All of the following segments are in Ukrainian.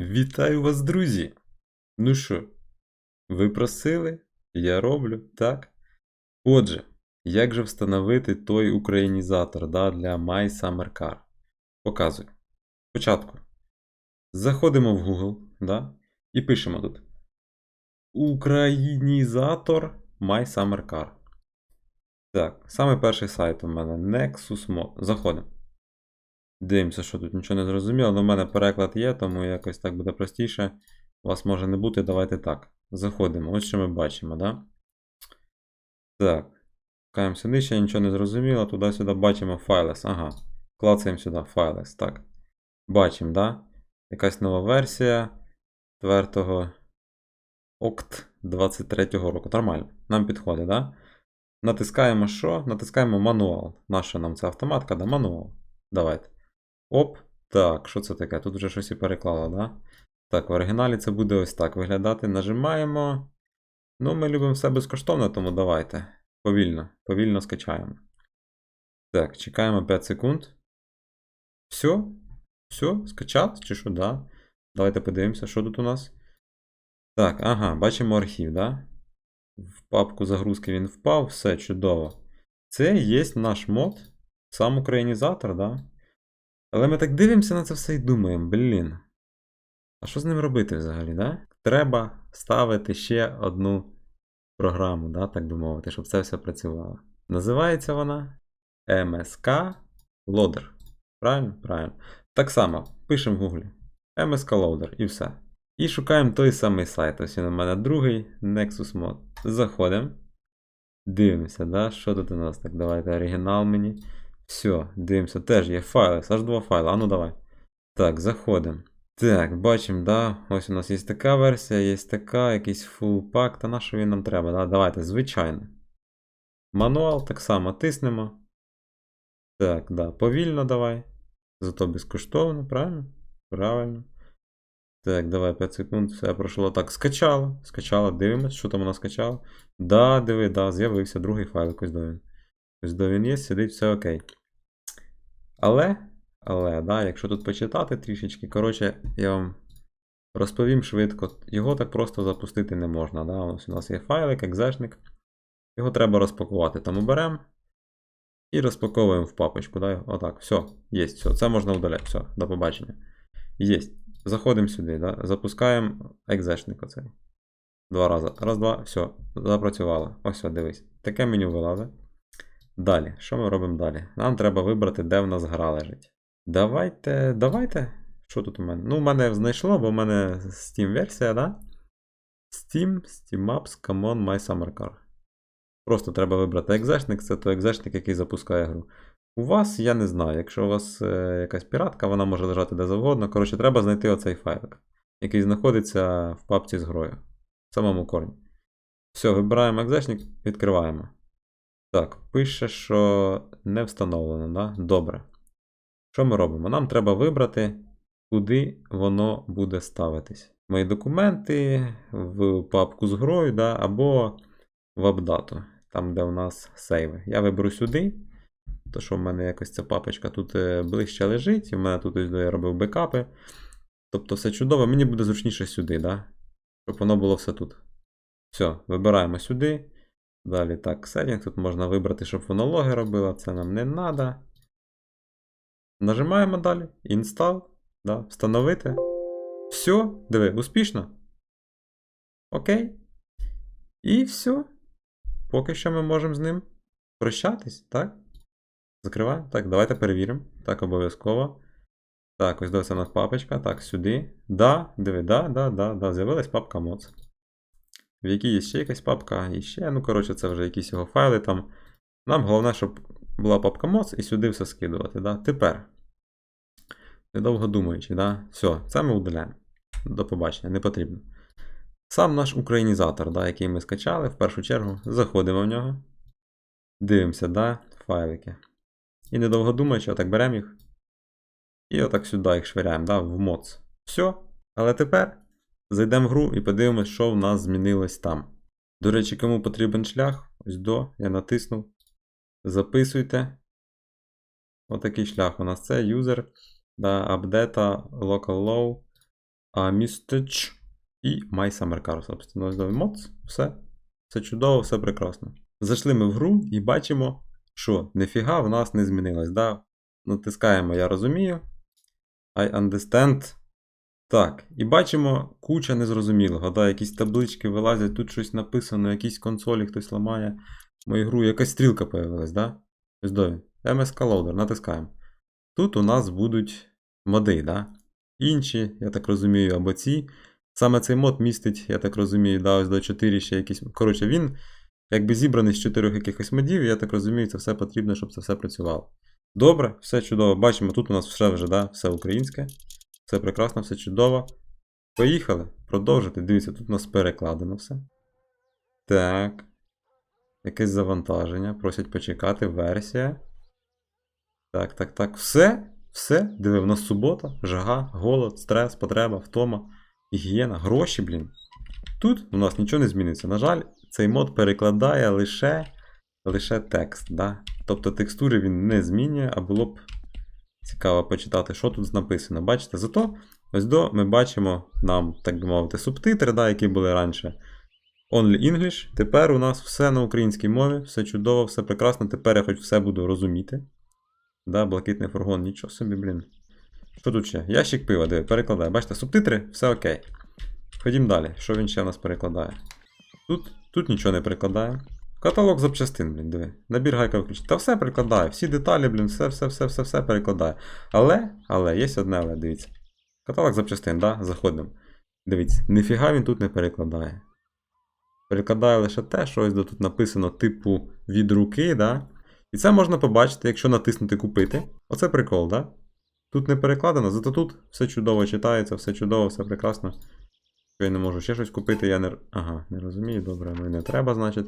Вітаю вас, друзі! Ну що, ви просили? Я роблю, так? Отже, як же встановити той українізатор да, для My Summer Car? Показую. Спочатку заходимо в Google да, і пишемо тут Українізатор My Summer Car. Так, саме перший сайт у мене Nexus Mod. Заходимо. Дивимося, що тут нічого не зрозуміло, але в мене переклад є, тому якось так буде простіше. У вас може не бути, давайте так. Заходимо. Ось що ми бачимо, да? Так. Каємо сюди, ще нічого не зрозуміло. Туди-сюди бачимо Files. Ага. Клацаємо сюди Files. Так. Бачимо, да? Якась нова версія 4 Окт 23-го року. Нормально. Нам підходить, да? Натискаємо що? Натискаємо мануал. Наша нам це автоматка, да? Мануал. Давайте. Оп. Так, що це таке? Тут вже щось і переклало, да? Так, в оригіналі це буде ось так виглядати. Нажимаємо. Ну, ми любимо все безкоштовно, тому давайте. Повільно, повільно скачаємо. Так, чекаємо 5 секунд. Все? Все? Скачати чи що? Да. Давайте подивимося, що тут у нас. Так, ага, бачимо архів, да? В папку загрузки він впав, все чудово. Це є наш мод, сам українізатор, да? Але ми так дивимося на це все і думаємо, блін. А що з ним робити взагалі, да? Треба ставити ще одну програму, да, так би мовити, щоб це все працювало. Називається вона MSK Loader. Правильно? Правильно. Так само пишемо в Google MSK Loader і все. І шукаємо той самий сайт. Ось він у мене другий Nexus Mod. Заходимо. Дивимося, да? що тут у нас? Так, давайте оригінал мені. Все, дивимося, теж є файли, аж два файли. А ну давай. Так, заходимо. Так, бачимо, да, ось у нас є така версія, є така, якийсь full pack, та на що він нам треба, да? Давайте, звичайно. Мануал так само тиснемо. Так, да, повільно давай. Зато безкоштовно, правильно? Правильно. Так, давай 5 секунд, все пройшло. Так, скачало. Скачало, дивимось, що там у нас скачало. Да, диви, да, з'явився другий файл, ось до. Ось до він є, сидить, все окей. Але, але, да, якщо тут почитати трішечки, коротше, я вам розповім швидко. Його так просто запустити не можна. Да? Ось у нас є файлик, екзешник. Його треба розпакувати. Тому беремо і розпаковуємо в папочку. Да? Отак, все, є, все. Це можна удаляти. Все, до побачення. Є. Заходимо сюди, да? запускаємо екзешник оцей. Два рази. Раз, два, все, запрацювало. Ось, дивись. Таке меню вилазить. Далі, що ми робимо далі? Нам треба вибрати, де в нас гра лежить. Давайте. Давайте. Що тут у мене? Ну, у мене знайшло, бо в мене Steam версія, да? Steam, Steam Apps, Common, My Summer Car. Просто треба вибрати екзешник, це той екзешник, який запускає гру. У вас, я не знаю, якщо у вас е, якась піратка, вона може лежати де завгодно. Коротше, треба знайти оцей файлик, який знаходиться в папці з грою. В самому корні. Все, вибираємо екзешник, відкриваємо. Так, пише, що не встановлено, да? Добре. Що ми робимо? Нам треба вибрати, куди воно буде ставитись. Мої документи в папку з грою, да? або в апдату, там, де у нас сейви. Я виберу сюди. То, що в мене якось ця папочка тут е, ближче лежить, і в мене тут я робив бекапи. Тобто все чудово, мені буде зручніше сюди, да? щоб воно було все тут. Все, вибираємо сюди. Далі так, сеттінг. Тут можна вибрати, щоб воно логи робило, це нам не треба. Нажимаємо далі. Install. Да, Встановити. Все, диви, успішно. Окей. І все. Поки що ми можемо з ним прощатись, так? Закриваємо. Так, давайте перевіримо. Так, обов'язково. Так, ось дивиться у нас папочка. Так, сюди. Да, диви, да, да, да, да. З'явилась папка mods. В якій є ще якась папка, і ще, ну, коротше, це вже якісь його файли там. Нам головне, щоб була папка mods і сюди все скидувати. Да? Тепер. Недовго думаючи, да? все, це ми удаляємо. До побачення, не потрібно. Сам наш українізатор, да, який ми скачали, в першу чергу, заходимо в нього. Дивимося, да, файлики. І недовго думаючи, отак беремо їх. І отак сюди їх швиряємо, да, в mods. Все. Але тепер. Зайдемо в гру і подивимось, що в нас змінилось там. До речі, кому потрібен шлях, ось до, я натиснув. Записуйте. Отакий шлях у нас це user, да, update, local low. Amistich і My Summer Car, собственно. Ось мод. Все. Все чудово, все прекрасно. Зайшли ми в гру і бачимо, що ніфіга в нас не змінилось. Да? Натискаємо Я розумію. I understand. Так, і бачимо куча незрозумілого. Да? Якісь таблички вилазять, тут щось написано, якісь консолі хтось ламає мою гру, якась стрілка появилась, да? До. MSK Loader, натискаємо. Тут у нас будуть моди, да? Інші, я так розумію, або ці. Саме цей мод містить, я так розумію, да, ось до 4 ще якісь. Коротше, він якби зібраний з чотирьох якихось модів, я так розумію, це все потрібно, щоб це все працювало. Добре, все чудово. Бачимо, тут у нас все вже, да, все українське. Все прекрасно, все чудово. Поїхали. Продовжити. Дивіться, тут у нас перекладено все. Так. Якесь завантаження. Просять почекати. Версія. Так, так, так. Все. Все. Диви, в нас субота, жага, голод, стрес, потреба, втома, гігієна, гроші, блін. Тут у нас нічого не зміниться. На жаль, цей мод перекладає лише, лише текст. Да? Тобто текстури він не змінює, а було б цікаво почитати, що тут написано. Бачите, зато ось до ми бачимо нам, так би мовити, субтитри, да, які були раніше. Only English. Тепер у нас все на українській мові, все чудово, все прекрасно. Тепер я хоч все буду розуміти. Да, блакитний фургон, нічого собі, блін. Що тут ще? Ящик пива, диви, перекладає. Бачите, субтитри, все окей. Ходім далі. Що він ще в нас перекладає? Тут, тут нічого не перекладає. Каталог запчастин, блін, диви. Набір гайкових ключів. Та все перекладає. Всі деталі, блін, все, все, все, все, все перекладає. Але, але, є одне, але, дивіться. Каталог запчастин, да? Заходимо. Дивіться, ніфіга він тут не перекладає. Перекладає лише те, що ось тут написано, типу, від руки, да? І це можна побачити, якщо натиснути купити. Оце прикол, да? Тут не перекладено, зато тут все чудово читається, все чудово, все прекрасно. Я не можу ще щось купити, я не. Ага, не розумію, добре, ну і не треба, значить.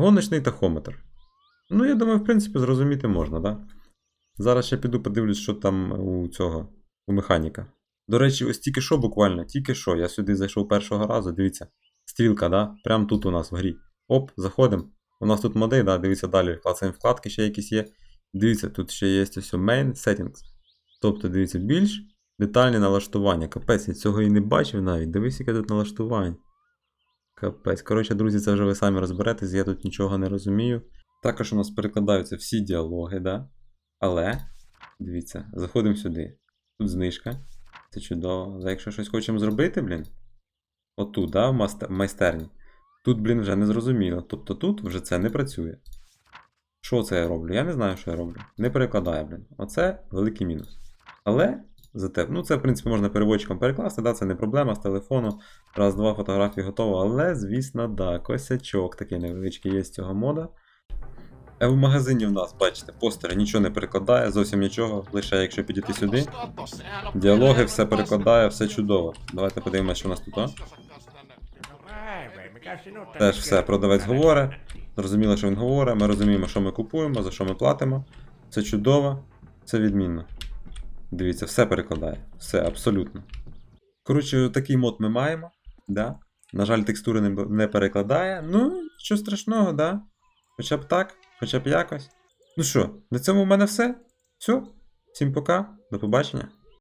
Гоночний тахометр. Ну, я думаю, в принципі, зрозуміти можна, да? Зараз ще піду подивлюсь, що там у цього, у механіка. До речі, ось тільки що буквально, тільки що. Я сюди зайшов першого разу, дивіться. Стрілка, да? Прямо тут у нас в грі. Оп, заходимо. У нас тут модель, да, дивіться далі, клацаємо вкладки ще якісь є. Дивіться, тут ще є ось Main Settings. Тобто, дивіться, більш детальні налаштування. Капець, я цього і не бачив навіть. Дивись, яке тут налаштування. Капець. Коротше, друзі, це вже ви самі розберетесь, я тут нічого не розумію. Також у нас перекладаються всі діалоги, да? Але, дивіться, заходимо сюди. Тут знижка. Це чудово. За якщо щось хочемо зробити, блін. Отут, да, в майстерні. Тут, блін, вже не зрозуміло. Тобто тут вже це не працює. Що це я роблю? Я не знаю, що я роблю. Не перекладає, блін. Оце великий мінус. Але зате, ну це, в принципі, можна переводчиком перекласти, да, це не проблема з телефону. Раз-два фотографії готово. Але, звісно, да, косячок такий невеличкий є з цього мода. Е, В магазині в нас, бачите, постери нічого не перекладає, зовсім нічого, лише якщо підійти сюди. Діалоги все перекладає, все чудово. Давайте подивимося, що у нас тут. а? Теж все, продавець говорить. Зрозуміло, що він говорить, ми розуміємо, що ми купуємо, за що ми платимо. Це чудово, це відмінно. Дивіться, все перекладає. Все, абсолютно. Коротше, такий мод ми маємо. Да? На жаль, текстури не, перекладає. Ну, що страшного, да? Хоча б так, хоча б якось. Ну що, на цьому в мене все. Все. Всім пока, до побачення.